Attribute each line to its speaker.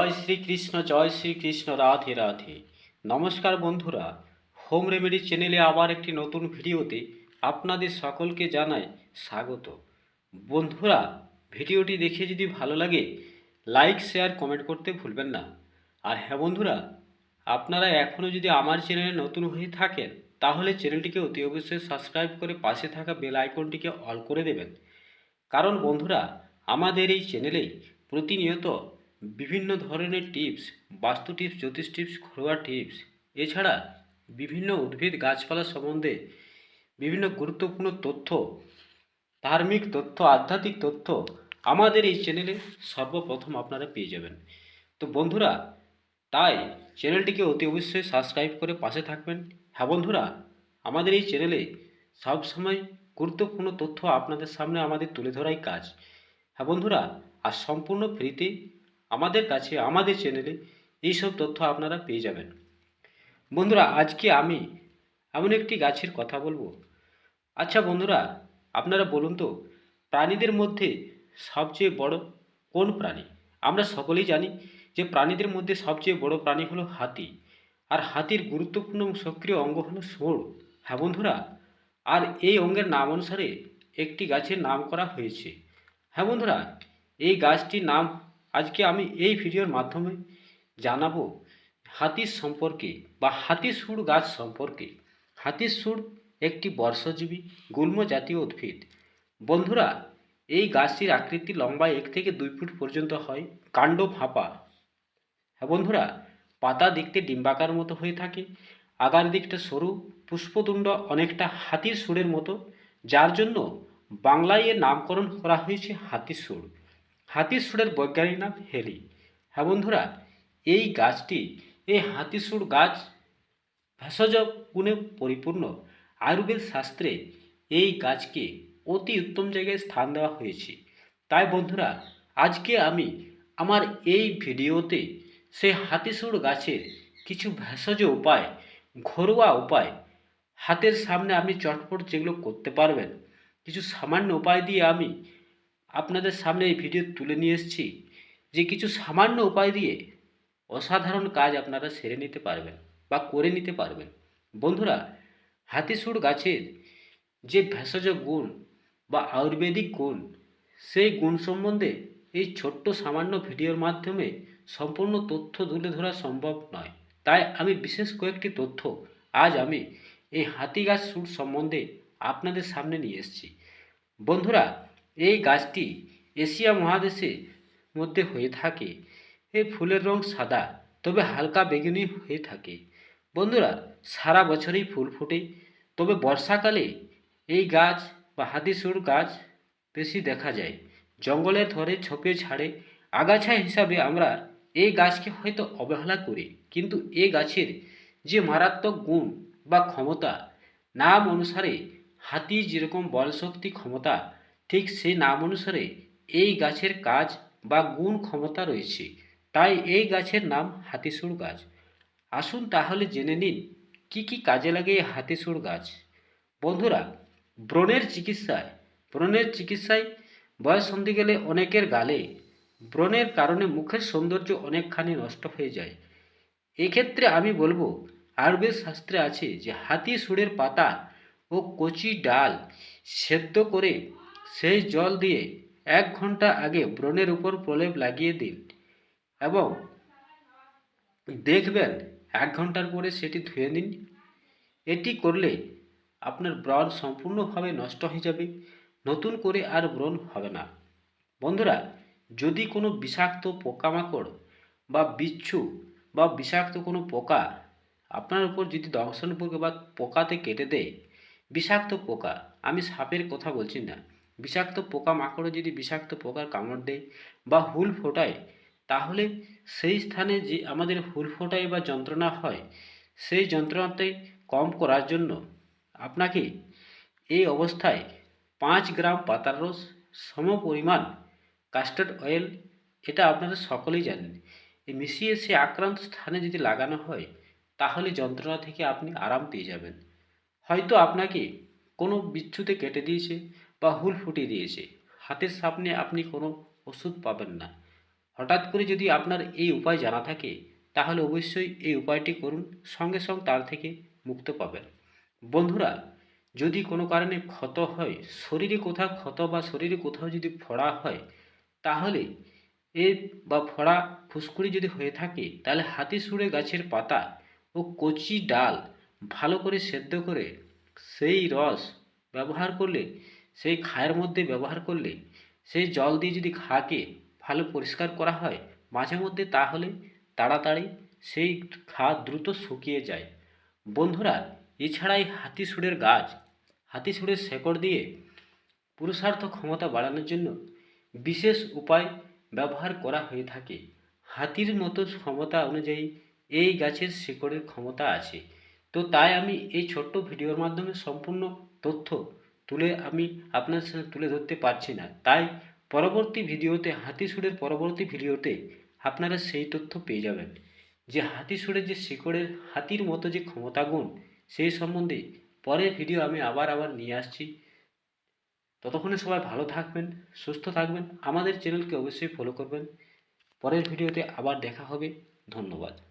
Speaker 1: জয় শ্রীকৃষ্ণ জয় শ্রীকৃষ্ণ রাধে রাধে। নমস্কার বন্ধুরা, home remedy চ্যানেলে আবার একটি নতুন ভিডিওতে আপনাদের সকলকে জানাই স্বাগত। বন্ধুরা, ভিডিওটি দেখে যদি ভালো লাগে, লাইক, শেয়ার, কমেন্ট করতে ভুলবেন না। আর হ্যাঁ বন্ধুরা, আপনারা এখনও যদি আমার চ্যানেলে নতুন হয়ে থাকেন, তাহলে চ্যানেলটিকে অতি অবশ্যই সাবস্ক্রাইব করে পাশে থাকা বেল আইকনটিকে অল করে দেবেন। কারণ বন্ধুরা, আমাদের এই চ্যানেলে প্রতিনিয়ত বিভিন্ন ধরনের টিপস বাস্তু টিপস জ্যোতিষ টিপস ঘরোয়া টিপস এছাড়া বিভিন্ন উদ্ভিদ গাছপালা সম্বন্ধে বিভিন্ন গুরুত্বপূর্ণ তথ্য, ধার্মিক তথ্য, আধ্যাত্মিক তথ্য আমাদের এই চ্যানেলে সর্বপ্রথম আপনারা পেয়ে যাবেন। তো বন্ধুরা, তাই চ্যানেলটিকে অতি অবশ্যই সাবস্ক্রাইব করে পাশে থাকবেন। হ্যাঁ বন্ধুরা, আমাদের এই চ্যানেলে সবসময় গুরুত্বপূর্ণ তথ্য আপনাদের সামনে আমাদের তুলে ধরাই কাজ। হ্যাঁ বন্ধুরা, আর সম্পূর্ণ ফ্রিতে আমাদের কাছে, আমাদের চ্যানেলে এইসব তথ্য আপনারা পেয়ে যাবেন। বন্ধুরা, আজকে আমি এমন একটি গাছের কথা বলব। আচ্ছা বন্ধুরা, আপনারা বলুন তো, প্রাণীদের মধ্যে সবচেয়ে বড় কোন প্রাণী? আমরা সকলেই জানি যে প্রাণীদের মধ্যে সবচেয়ে বড় প্রাণী হলো হাতি। আর হাতির গুরুত্বপূর্ণ সক্রিয় অঙ্গ হলো সোড় হ্যাঁ বন্ধুরা, আর এই অঙ্গের নাম অনুসারে একটি গাছের নাম করা হয়েছে। হ্যাঁ বন্ধুরা, এই গাছটির নাম আজকে আমি এই ভিডিওর মাধ্যমে জানাব হাতির সম্পর্কে বা হাতির সুর গাছ সম্পর্কে। হাতির সুর একটি বর্ষজীবী, গুল্ম জাতীয় উদ্ভিদ। বন্ধুরা, এই গাছটির আকৃতি লম্বায় এক থেকে দুই ফুট পর্যন্ত হয়, কাণ্ড ফাঁপা। হ্যাঁ বন্ধুরা, পাতা দেখতে ডিম্বাকার মতো হয়ে থাকে, আগার দিকটা সরু, পুষ্পতুণ্ড অনেকটা হাতির সুরের মতো, যার জন্য বাংলায় এর নামকরণ করা হয়েছে হাতির সুর। হাতির সুরের বৈজ্ঞানিক নাম হেলি হ্যাঁ বন্ধুরা, এই গাছটি, এই হাতির সুর গাছ ভেষজ গুণে পরিপূর্ণ। আয়ুর্বেদ শাস্ত্রে এই গাছকে অতি উত্তম জায়গায় স্থান দেওয়া হয়েছে। তাই বন্ধুরা, আজকে আমি আমার এই ভিডিওতে সেই হাতিসুর গাছের কিছু ভেষজ উপায়, ঘরোয়া উপায় হাতের সামনে আপনি চটপট যেগুলো করতে পারবেন, কিছু সামান্য উপায় দিয়ে আমি আপনাদের সামনে এই ভিডিও তুলে নিয়ে এসেছি যে কিছু সামান্য উপায় দিয়ে অসাধারণ কাজ আপনারা সেরে নিতে পারবেন বা করে নিতে পারবেন। বন্ধুরা, হাতিসুর গাছের যে ভেষজ গুণ বা আয়ুর্বেদিক গুণ, সেই গুণ সম্বন্ধে এই ছোট্ট সামান্য ভিডিওর মাধ্যমে সম্পূর্ণ তথ্য তুলে ধরা সম্ভব নয়। তাই আমি বিশেষ কয়েকটি তথ্য আজ আমি এই হাতি গাছ সুর সম্বন্ধে আপনাদের সামনে নিয়ে এসেছি। বন্ধুরা এই গাছটি এশিয়া মহাদেশে মধ্যে হয়ে থাকে। এই ফুলের রং সাদা, তবে হালকা বেগুনি হয়ে থাকে। বন্ধুরা, সারা বছরই ফুল ফোটে, তবে বর্ষাকালে এই গাছ বা হাতিসুর গাছ বেশি দেখা যায়। জঙ্গলের ধরে ছোপে ছাড়ে আগাছা হিসাবে আমরা এই গাছকে হয়তো অবহেলা করি, কিন্তু এই গাছের যে মারাত্মক গুণ বা ক্ষমতা, নাম অনুসারে হাতি যেরকম বলশক্তি ক্ষমতা ঠিক সেই নাম অনুসারে এই গাছের কাজ বা গুণ ক্ষমতা রয়েছে। তাই এই গাছের নাম হাতিসুর গাছ। আসুন তাহলে জেনে নিন, কি কি কাজে লাগে এই হাতিসুর গাছ? বন্ধুরা, ব্রণের চিকিৎসায় ব্রণের চিকিৎসায় বয়স সন্ধি গেলে অনেকের গালে, ব্রণের কারণে মুখের সৌন্দর্য অনেকখানি নষ্ট হয়ে যায়। এক্ষেত্রে আমি বলব, আয়ুর্বেদ শাস্ত্রে আছে যে হাতি সুরের পাতা ও কচি ডাল সেদ্ধ করে সেই জল দিয়ে এক ঘণ্টা আগে ব্রণের উপর প্রলেপ লাগিয়ে দিন এবং দেখবেন এক ঘণ্টার পরে সেটি ধুয়ে নিন। এটি করলে আপনার ব্রণ সম্পূর্ণভাবে নষ্ট হয়ে যাবে। নতুন করে আর ব্রণ হবে না। বন্ধুরা, যদি কোনো বিষাক্ত পোকামাকড় বা বিচ্ছু বা বিষাক্ত কোনো পোকা আপনার উপর যদি দংশনপূর্বক বা পোকাতে কেটে দেয়, বিষাক্ত পোকা, আমি সাপের কথা বলছি না। বিষাক্ত পোকা মাকড়ে যদি বিষাক্ত পোকার কামড় দেয় বা হুল ফোটায়, তাহলে সেই স্থানে যে আমাদের হুল ফোটায় বা যন্ত্রণা হয়, সেই যন্ত্রণাতে কম করার জন্য আপনাকে এই অবস্থায় পাঁচ গ্রাম পাতার রস, সম পরিমাণ কাস্টার্ড অয়েল, এটা আপনারা সকলেই জানেন। এই মিশিয়ে সে আক্রান্ত স্থানে যদি লাগানো হয়, তাহলে যন্ত্রণা থেকে আপনি আরাম পেয়ে যাবেন। হয়তো আপনাকে কোনো বিচ্ছুতে কেটে দিয়েছে বা হুল ফুটিয়ে দিয়েছে। হাতের সামনে আপনি কোনো ওষুধ পাবেন না। হঠাৎ করে যদি আপনার এই উপায় জানা থাকে, তাহলে অবশ্যই এই উপায়টি করুন, সঙ্গে সঙ্গে তার থেকে মুক্ত পাবেন। বন্ধুরা, যদি কোনো কারণে ক্ষত হয়, শরীরে কোথাও ক্ষত বা শরীরে কোথাও যদি ফোড়া হয়, তাহলে এ বা ফোড়া ফুসকুড়ি যদি হয়ে থাকে, তাহলে হাতি সুরে গাছের পাতা ও কচি ডাল ভালো করে সেদ্ধ করে সেই রস ব্যবহার করলে সেই খায়ের মধ্যে ব্যবহার করলে সেই জল দিয়ে যদি খাকে ভালো পরিষ্কার করা হয় মাঝে মধ্যে তাহলে তাড়াতাড়ি সেই ঘা দ্রুত শুকিয়ে যায়। বন্ধুরা এছাড়া এই হাতি সুরের গাছ হাতি শেকড় দিয়ে পুরুষার্থ ক্ষমতা বাড়ানোর জন্য বিশেষ উপায় ব্যবহার করা হয়ে থাকে। হাতির মতো ক্ষমতা অনুযায়ী এই গাছের শিকড়ের ক্ষমতা আছে। তো তাই আমি এই ছোট্ট ভিডিওর মাধ্যমে সম্পূর্ণ তথ্য তুলে আমি আপনার সাথে তুলে ধরতে পারছি না। তাই পরবর্তী ভিডিওতে হাতি সুরের পরবর্তী ভিডিওতে আপনারা সেই তথ্য পেয়ে যাবেন। যে হাতি সুরের যে শিকড়ের হাতির মতো যে ক্ষমতা গুণ, সেই সম্বন্ধে পরের ভিডিও আমি আবার আবার নিয়ে আসছি। ততক্ষণে সবাই ভালো থাকবেন, সুস্থ থাকবেন। আমাদের চ্যানেলকে অবশ্যই ফলো করবেন। পরের ভিডিওতে আবার দেখা হবে। ধন্যবাদ।